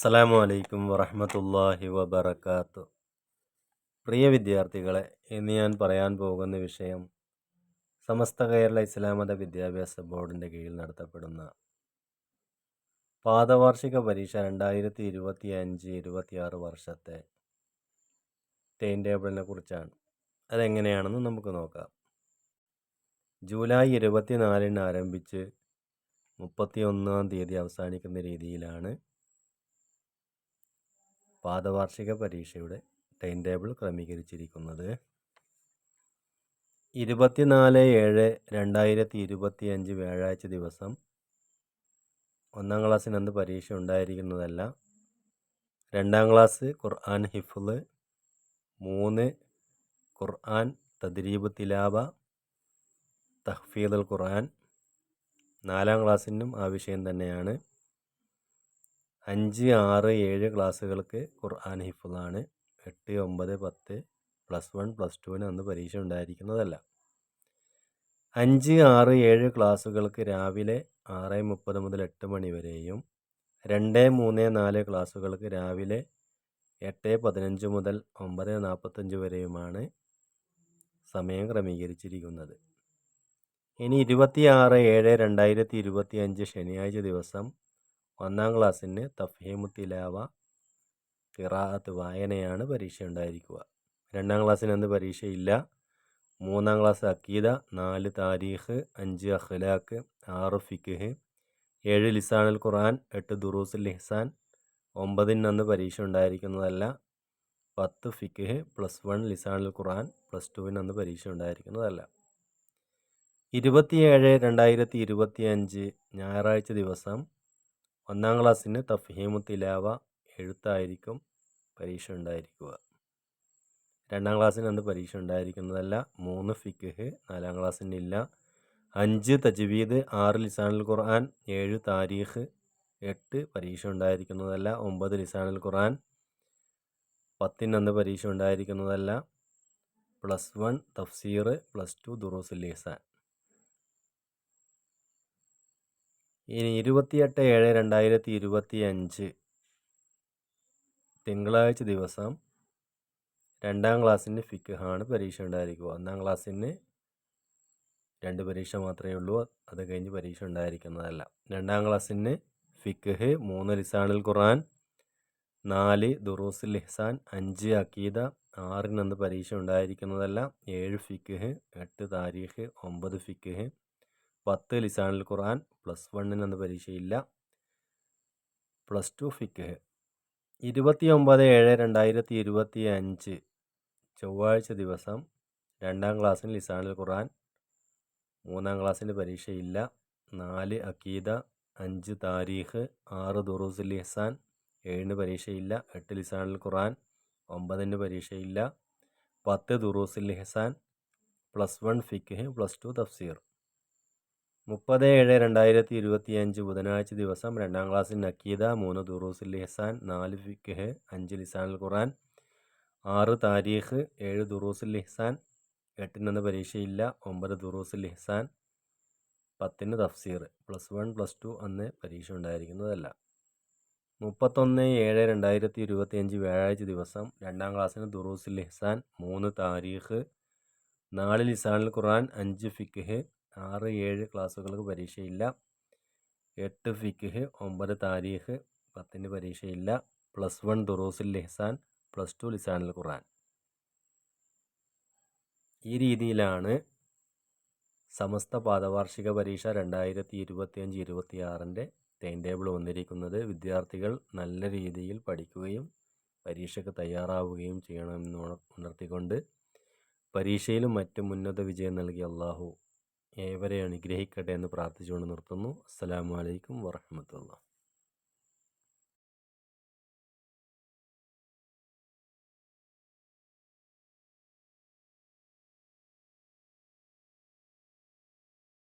അസ്സലാമു അലൈക്കും വറഹമത്തല്ലാഹി വബർക്കാത്തു പ്രിയ വിദ്യാർത്ഥികളെ ഇന്ന് ഞാൻ പറയാൻ പോകുന്ന വിഷയം സമസ്ത കേരള ഇസ്ലാമത വിദ്യാഭ്യാസ ബോർഡിന്റെ കീഴിൽ നടത്തപ്പെടുന്ന പാദവാർഷിക പരീക്ഷ രണ്ടായിരത്തി ഇരുപത്തി അഞ്ച് ഇരുപത്തിയാറ് വർഷത്തെ ടൈം ടേബിളിനെ കുറിച്ചാണ്. അതെങ്ങനെയാണെന്ന് നമുക്ക് നോക്കാം. ജൂലൈ ഇരുപത്തിനാലിന് ആരംഭിച്ച് മുപ്പത്തി ഒന്നാം തീയതി അവസാനിക്കുന്ന രീതിയിലാണ് പാദവാർഷിക പരീക്ഷയുടെ ടൈം ടേബിൾ ക്രമീകരിച്ചിരിക്കുന്നത്. ഇരുപത്തിനാല് ഏഴ് രണ്ടായിരത്തി ഇരുപത്തി അഞ്ച് വ്യാഴാഴ്ച ദിവസം ഒന്നാം ക്ലാസ്സിന് അന്ന് പരീക്ഷ ഉണ്ടായിരിക്കുന്നതല്ല. രണ്ടാം ക്ലാസ് ഖുർആൻ ഹിഫുൾ മൂന്ന് ഖുർആൻ തദ്രീബ് തിലാബ തഹ്ഫീദുൽ ഖുർആൻ നാലാം ക്ലാസ്സിനും ആ വിഷയം തന്നെയാണ്. അഞ്ച് ആറ് ഏഴ് ക്ലാസ്സുകൾക്ക് ഖുർആൻ ഹിഫുള്ളാണ് എട്ട് ഒമ്പത് പത്ത് പ്ലസ് വൺ പ്ലസ് ടുവിന് അന്ന് പരീക്ഷ ഉണ്ടായിരിക്കുന്നതല്ല. അഞ്ച് ആറ് ഏഴ് ക്ലാസ്സുകൾക്ക് രാവിലെ ആറ് മുപ്പത് മുതൽ എട്ട് മണി വരെയും രണ്ട് മൂന്ന് നാല് ക്ലാസ്സുകൾക്ക് രാവിലെ എട്ട് പതിനഞ്ച് മുതൽ ഒമ്പത് നാൽപ്പത്തഞ്ച് വരെയുമാണ് സമയം ക്രമീകരിച്ചിരിക്കുന്നത്. ഇനി ഇരുപത്തി ആറ് ഏഴ് രണ്ടായിരത്തി ഇരുപത്തി അഞ്ച് ശനിയാഴ്ച ദിവസം ഒന്നാം ക്ലാസ്സിന് തഫ്ഹീമു തിലാവ ഖിറാഅത്ത് വായനയാണ് പരീക്ഷ ഉണ്ടായിരിക്കുക. രണ്ടാം ക്ലാസ്സിന് അന്ന് പരീക്ഷയില്ല? മൂന്നാം ക്ലാസ് അക്കീദ നാല് താരീഖ് അഞ്ച് അഖ്ലാഖ് ആറ് ഫിഖ് ഏഴ് ലിസാനുൽ ഖുർആൻ എട്ട് ദുറൂസുൽ ഇഹ്സാൻ ഒമ്പതിന് അന്ന് പരീക്ഷ ഉണ്ടായിരിക്കുന്നതല്ല പത്ത് ഫിഖ് പ്ലസ് വൺ ലിസാനുൽ ഖുർആൻ പ്ലസ് ടുവിന് അന്ന് പരീക്ഷ ഉണ്ടായിരിക്കുന്നതല്ല. ഇരുപത്തിയേഴ് രണ്ടായിരത്തി ഇരുപത്തി അഞ്ച് ഞായറാഴ്ച ദിവസം ഒന്നാം ക്ലാസ്സിന് തഫ്ഹീമു തിലാവ എഴുത്തായിരിക്കും പരീക്ഷ ഉണ്ടായിരിക്കുക. രണ്ടാം ക്ലാസ്സിന് അന്ന് പരീക്ഷ ഉണ്ടായിരിക്കുന്നതല്ല മൂന്ന് ഫിക്ഹ് നാലാം ക്ലാസ്സിന് ഇല്ല. അഞ്ച് തജ്വീദ് ആറ് ലിസാനുൽ ഖുർആൻ ഏഴ് താരീഖ് എട്ട് പരീക്ഷ ഉണ്ടായിരിക്കുന്നതല്ല ഒമ്പത് ലിസാനുൽ ഖുർആൻ. പത്തിന് അന്ന് പരീക്ഷ ഉണ്ടായിരിക്കുന്നതല്ല പ്ലസ് വൺ തഫ്സീർ പ്ലസ് ടു ദുറൂസുൽ ലിസാൻ ഇനി ഇരുപത്തിയെട്ട് ഏഴ് രണ്ടായിരത്തി ഇരുപത്തി അഞ്ച് തിങ്കളാഴ്ച ദിവസം രണ്ടാം ക്ലാസ്സിന് ഫിക്കഹാണ് പരീക്ഷ ഉണ്ടായിരിക്കുക. ഒന്നാം ക്ലാസ്സിന് രണ്ട് പരീക്ഷ മാത്രമേ ഉള്ളൂ. അത് കഴിഞ്ഞ് പരീക്ഷ ഉണ്ടായിരിക്കുന്നതല്ല. രണ്ടാം ക്ലാസ്സിന് ഫിക്കഹ് മൂന്ന് ലിസാണിൽ ഖുറാൻ നാല് ദുറൂസുൽ ഇഹ്സാൻ അഞ്ച് അക്കീദ ആറിനന്ന് പരീക്ഷ ഉണ്ടായിരിക്കുന്നതല്ല. ഏഴ് ഫിക്കഹ് എട്ട് താരീഖ് ഒമ്പത് ഫിഖ് പത്ത് ലിസാനുൽ ഖുർആൻ പ്ലസ് വണ്ണിന് എന്ന പരീക്ഷയില്ല. പ്ലസ് ടു ഫിക്ക് ഇരുപത്തി ഒമ്പത് ഏഴ് രണ്ടായിരത്തി ഇരുപത്തി അഞ്ച് ചൊവ്വാഴ്ച ദിവസം രണ്ടാം ക്ലാസ്സിന് ലിസാനുൽ ഖുർആൻ. മൂന്നാം ക്ലാസ്സിന് പരീക്ഷയില്ല. നാല് അക്കീദ അഞ്ച് താരീഖ് ആറ് ദുറൂസുൽ ഇഹ്സാൻ ഏഴിന് പരീക്ഷയില്ല. എട്ട് ലിസാനുൽ ഖുർആൻ ഒമ്പതിന് പരീക്ഷയില്ല. പത്ത് ദുറൂസുൽ ഇഹ്സാൻ പ്ലസ് വൺ ഫിക്ക് പ്ലസ് ടു തഫ്സീർ. മുപ്പത് ഏഴ് രണ്ടായിരത്തി ഇരുപത്തി അഞ്ച് ബുധനാഴ്ച ദിവസം രണ്ടാം ക്ലാസ്സിൽ നക്കീദ മൂന്ന് ദുറൂസുൽ ഇഹ്സാൻ നാല് ഫിഖ് അഞ്ച് ലിസാൻ അൽ ഖുറാൻ ആറ് താരീഖ് ഏഴ് ദുറൂസുൽ ഇഹ്സാൻ എട്ടിനൊന്ന് പരീക്ഷയില്ല ഒമ്പത് ദുറൂസുൽ ഇഹ്സാൻ പത്തിന് തഫ്സീർ. പ്ലസ് വൺ പ്ലസ് ടു അന്ന് പരീക്ഷ ഉണ്ടായിരിക്കുന്നതല്ല. മുപ്പത്തൊന്ന് ഏഴ് രണ്ടായിരത്തി ഇരുപത്തി അഞ്ച് വ്യാഴാഴ്ച ദിവസം രണ്ടാം ക്ലാസ്സിന് ദുറൂസുൽ ഇഹ്സാൻ മൂന്ന് താരീഖ് നാല് ലിസാൻ അൽ ഖുറാൻ അഞ്ച് ഫിഖ് ആറ് ഏഴ് ക്ലാസ്സുകൾക്ക് പരീക്ഷയില്ല. എട്ട് ഫിക്ഹ് ഒമ്പത് താരീഖ് പത്തിന് പരീക്ഷയില്ല. പ്ലസ് വൺ ദുറൂസിൽ ലിഹ്സാൻ പ്ലസ് ടു ലിസാനിൽ ഖുറാൻ ഈ രീതിയിലാണ് സമസ്ത പാദവാർഷിക പരീക്ഷ രണ്ടായിരത്തി ഇരുപത്തിയഞ്ച് ഇരുപത്തിയാറിന്റെ ടൈം ടേബിൾ വന്നിരിക്കുന്നത്. വിദ്യാർത്ഥികൾ നല്ല രീതിയിൽ പഠിക്കുകയും പരീക്ഷയ്ക്ക് തയ്യാറാവുകയും ചെയ്യണമെന്ന് ഉണർത്തിക്കൊണ്ട് പരീക്ഷയിലും മറ്റും ഉന്നത വിജയം നൽകി അള്ളാഹു ഏവരെ അനുഗ്രഹിക്കട്ടെ എന്ന് പ്രാർത്ഥിച്ചുകൊണ്ട് നിർത്തുന്നു. അസ്സലാമു അലൈക്കും വറഹമത്തുള്ള